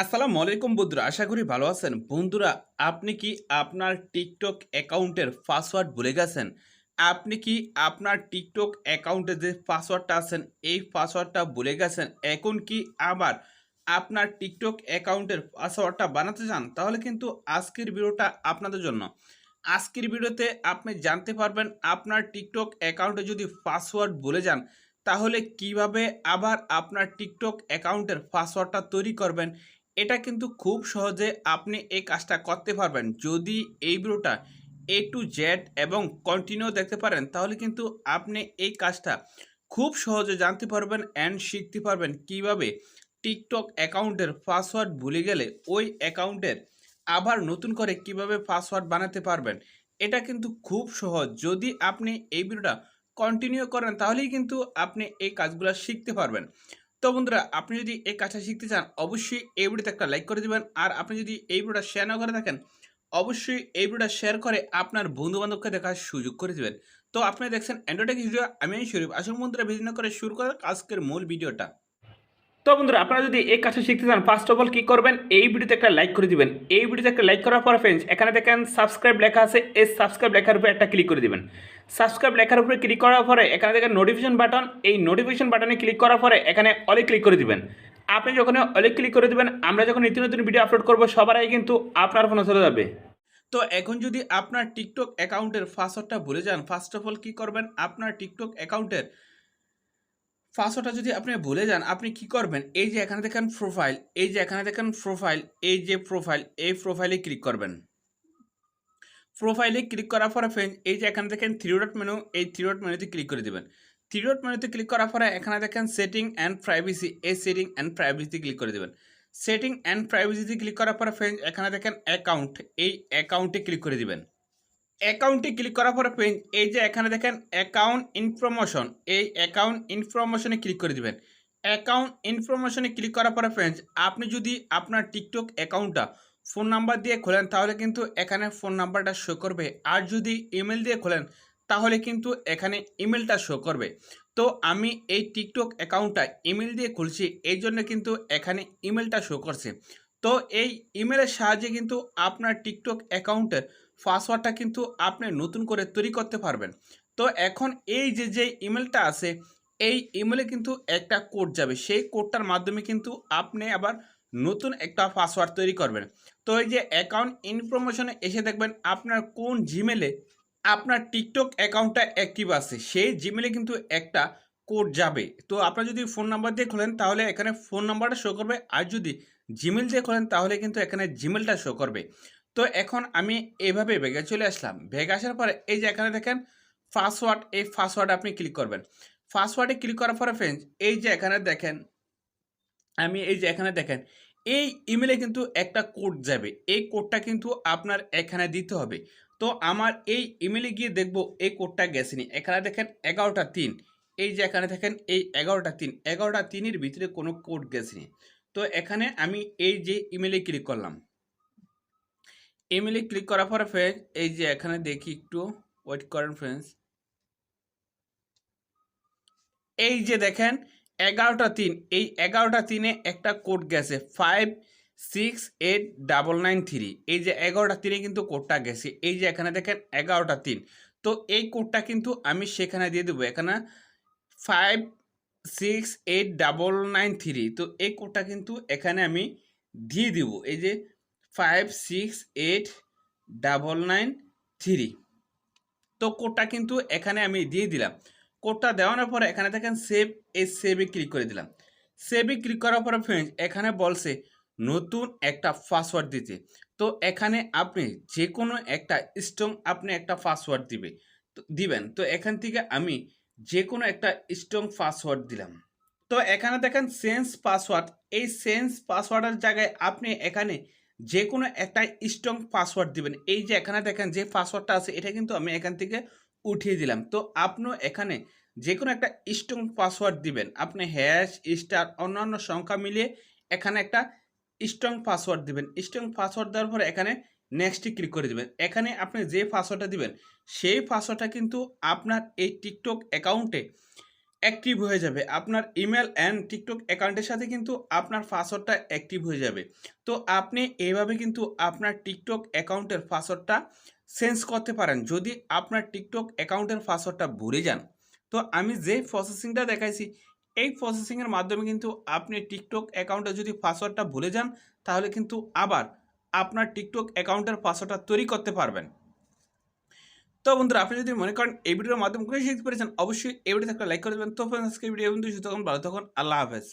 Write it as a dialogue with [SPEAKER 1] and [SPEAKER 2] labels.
[SPEAKER 1] আসসালামু আলাইকুম বন্ধুরা, আশা করি ভালো আছেন। বন্ধুরা, আপনি কি আপনার টিকটক অ্যাকাউন্টের পাসওয়ার্ড ভুলে গেছেন? আপনি কি আপনার টিকটক অ্যাকাউন্টে যে পাসওয়ার্ডটা আছেন, এই পাসওয়ার্ডটা ভুলে গেছেন? এখন কি আবার আপনার টিকটক অ্যাকাউন্টের পাসওয়ার্ডটা বানাতে চান? তাহলে কিন্তু আজকের ভিডিওটা আপনাদের জন্য। আজকের ভিডিওতে আপনি জানতে পারবেন, আপনার টিকটক অ্যাকাউন্টে যদি পাসওয়ার্ড ভুলে যান, তাহলে কীভাবে আবার আপনার টিকটক অ্যাকাউন্টের পাসওয়ার্ডটা তৈরি করবেন এটা কিন্তু খুব সহজে আপনি এই কাজটা করতে পারবেন। যদি এই ভিডিওটা এ টু জেড এবং কন্টিনিউ দেখতে পারেন, তাহলে কিন্তু আপনি এই কাজটা খুব সহজে জানতে পারবেন অ্যান্ড শিখতে পারবেন কীভাবে টিকটক অ্যাকাউন্টের পাসওয়ার্ড ভুলে গেলে ওই অ্যাকাউন্টের আবার নতুন করে কীভাবে পাসওয়ার্ড বানাতে পারবেন, এটা কিন্তু খুব সহজ। যদি আপনি এই ভিডিওটা কন্টিনিউ করেন, তাহলেই কিন্তু আপনি এই কাজগুলো শিখতে পারবেন। তো বন্ধুরা, আপনি যদি এই কাজটা শিখতে চান, অবশ্যই এই ভিডিওতে একটা লাইক করে দেবেন। আর আপনি যদি এই ভিডিওটা শেয়ার না করে থাকেন, অবশ্যই এই ভিডিওটা শেয়ার করে আপনার বন্ধুবান্ধবকে দেখার সুযোগ করে দেবেন। তো আপনি দেখছেন অ্যান্ড্রয়েড ভিডিও আমি শরীফ। আসল বন্ধুরা বিভিন্ন করে শুরু করার আজকের মূল ভিডিওটা। তো বন্ধুরা, আপনারা যদি এই কাজটা শিখতে চান ফার্স্ট অফ অল কী করবেন? এই ভিডিওতে একটা লাইক করে দিবেন। এই ভিডিওতে একটা লাইক করার পর ফ্রেন্ডস এখানে দেখেন সাবস্ক্রাইব লেখা আছে। এই সাবস্ক্রাইব লেখার উপরে একটা ক্লিক করে দিবেন। সাবস্ক্রাইব লেখার উপরে ক্লিক করার পরে এখানে দেখেন নোটিফিকেশন বাটন এই নোটিফিকেশন বাটনে ক্লিক করার পরে এখানে অলে ক্লিক করে দিবেন। আপনি যখন অলে ক্লিক করে দিবেন, আমরা যখন নিত্য নতুন ভিডিও আপলোড করব, সবার আগে কিন্তু আপনার ফোনে চলে যাবে। তো এখন যদি আপনার টিকটক অ্যাকাউন্টের পাসওয়ার্ডটা ভুলে যান ফার্স্ট অফ অল কী করবেন? আপনার টিকটক অ্যাকাউন্টের পাসওয়ার্ডটা যদি আপনি ভুলে যান, আপনি কি করবেন? এই যে এখানে দেখেন প্রোফাইল এই যে এখানে দেখেন প্রোফাইল এই যে প্রোফাইল এই প্রোফাইলে ক্লিক করবেন। প্রোফাইলে ক্লিক করার পরে ফ্রেন্ড এই যে এখানে দেখেন থ্রি ডট মেনু এই থ্রি ডট মেনুতে ক্লিক করে দেবেন। থ্রি ডট মেনুতে ক্লিক করার পরে এখানে দেখেন সেটিং অ্যান্ড প্রাইভেসি এই সেটিং অ্যান্ড প্রাইভেসিতে ক্লিক করে দেবেন। সেটিং অ্যান্ড প্রাইভেসিতে ক্লিক করার পরে ফ্রেন্ড এখানে দেখেন অ্যাকাউন্ট এই অ্যাকাউন্টে ক্লিক করে দিবেন। অ্যাকাউন্টে ক্লিক করার পরে এই যে এখানে দেখেন অ্যাকাউন্ট ইনফরমেশন এই অ্যাকাউন্ট ইনফরমেশনে ক্লিক করে দিবেন। অ্যাকাউন্ট ইনফরমেশনে ক্লিক করার পরে ফ্রেন্ডস আপনি যদি আপনার টিকটক অ্যাকাউন্টটা ফোন নাম্বার দিয়ে খোলেন, তাহলে কিন্তু এখানে ফোন নাম্বারটা শো করবে। আর যদি ইমেল দিয়ে খোলেন, তাহলে কিন্তু এখানে ইমেলটা শো করবে। তো আমি এই টিকটক অ্যাকাউন্টটা ইমেল দিয়ে খুলছি, এই জন্য কিন্তু এখানে ইমেলটা শো করছে। তো এই ইমেলের সাহায্যে কিন্তু আপনার টিকটক অ্যাকাউন্টের পাসওয়ার্ডটা কিন্তু আপনি নতুন করে তৈরি করতে পারবেন। তো এখন এই যে যে ইমেলটা আছে, এই ইমেলে কিন্তু একটা কোড যাবে। সেই কোডটার মাধ্যমে কিন্তু আপনি আবার নতুন একটা পাসওয়ার্ড তৈরি করবেন। তো এই যে অ্যাকাউন্ট ইনফরমেশনে এসে দেখবেন আপনার কোন জিমেলে আপনার টিকটক অ্যাকাউন্টটা অ্যাক্টিভ আছে, সেই জিমেলে কিন্তু একটা কোড যাবে। তো আপনার যদি ফোন নাম্বার দিয়ে খোলেন, তাহলে এখানে ফোন নাম্বারটা শো করবে। আর যদি জিমেল দিয়ে করেন, তাহলে কিন্তু এখানে জিমেলটা শো করবে। তো এখন আমি এইভাবে ভেগে চলে আসলাম। ভেগে আসার পরে এই যে এখানে দেখেন পাসওয়ার্ড এই পাসওয়ার্ডে আপনি ক্লিক করবেন। পাসওয়ার্ডে ক্লিক করার পরে ফ্রেন্ডস এই যে এখানে দেখেন, আমি এই যে এখানে দেখেন, এই ইমেলে কিন্তু একটা কোড যাবে। এই কোডটা কিন্তু আপনার এখানে দিতে হবে। তো আমার এই ইমেলে গিয়ে দেখব এই কোডটা গেছেনি। এখানে দেখেন এগারোটা তিন। এই যে এখানে দেখেন, এই এগারোটা তিন। এগারোটা তিনের ভিতরে কোনো কোড গেছেনি। তো এখানে আমি এই যে ইমেলে ক্লিক করলাম। ইমেলে ক্লিক করার পরে ফ্রেন্ড এই যে এখানে দেখি একটু ওয়েট করেন ফ্রেন্ডস এই যে দেখেন, এগারোটা তিন, এই এগারোটা তিনে একটা কোড গেছে five six eight double nine three এই যে এগারোটা তিনে কিন্তু কোডটা গেছে, এই যে এখানে দেখেন এগারোটা তিন। তো এই কোডটা কিন্তু আমি সেখানে দিয়ে দেবো, এখানে five six eight double nine three তো এই কোডটা কিন্তু এখানে আমি দিয়ে দিব, এই যে five six eight double nine three তো কোডটা কিন্তু এখানে আমি দিয়ে দিলাম, কোডটা দেওয়ানোর পরে এখানে দেখেন সেভ এই সেভে ক্লিক করে দিলাম। সেভে ক্লিক করার পরে ফ্রেন্ডস এখানে বলছে নতুন একটা পাসওয়ার্ড দিতে। তো এখানে আপনি যে কোনো একটা স্ট্রং আপনি একটা পাসওয়ার্ড দিবে, দিবেন। তো এখান থেকে আমি যে কোনো একটা স্ট্রং পাসওয়ার্ড দিলাম। তো এখানে দেখেন সেন্স পাসওয়ার্ড এই সেন্স পাসওয়ার্ডের জায়গায় আপনি এখানে যে কোনো একটা স্ট্রং পাসওয়ার্ড দিবেন। এই যে এখানে দেখেন যে পাসওয়ার্ডটা আছে, এটা কিন্তু আমি এখান থেকে উঠিয়ে দিলাম। তো আপনিও এখানে যে কোনো একটা স্ট্রং পাসওয়ার্ড দিবেন। আপনি হ্যাশ স্টার অন্যান্য সংখ্যা মিলিয়ে এখানে একটা স্ট্রং পাসওয়ার্ড দেবেন। স্ট্রং পাসওয়ার্ড দেওয়ার পরে এখানে নেক্সটে ক্লিক করে দিবেন। এখানে আপনি যে পাসওয়ার্ডটা দিবেন, সেই পাসওয়ার্ডটা কিন্তু আপনার এই টিকটক অ্যাকাউন্টে অ্যাক্টিভ হয়ে যাবে। আপনার ইমেল অ্যান্ড টিকটক অ্যাকাউন্টের সাথে কিন্তু আপনার পাসওয়ার্ডটা অ্যাক্টিভ হয়ে যাবে। তো আপনি এইভাবে কিন্তু আপনার টিকটক অ্যাকাউন্টের পাসওয়ার্ডটা চেঞ্জ করতে পারেন। যদি আপনার টিকটক অ্যাকাউন্টের পাসওয়ার্ডটা ভুলে যান, তো আমি যে প্রসেসিংটা দেখাইছি এই প্রসেসিংয়ের মাধ্যমে কিন্তু আপনি টিকটক অ্যাকাউন্টে যদি পাসওয়ার্ডটা ভুলে যান, তাহলে কিন্তু আবার আপনার টিকটক অ্যাকাউন্টের পাসওয়ার্ডটা তৈরি করতে পারবেন। তো বন্ধুরা, আপনি যদি মনে করেন এই ভিডিওর মাধ্যমে খুবই শিখতে পেরেছেন, অবশ্যই এই ভিডিওতে একটা লাইক করে দেবেন। তো আজকে ভিডিও বন্ধু তখন ভালো তখন আল্লাহ হাফেজ।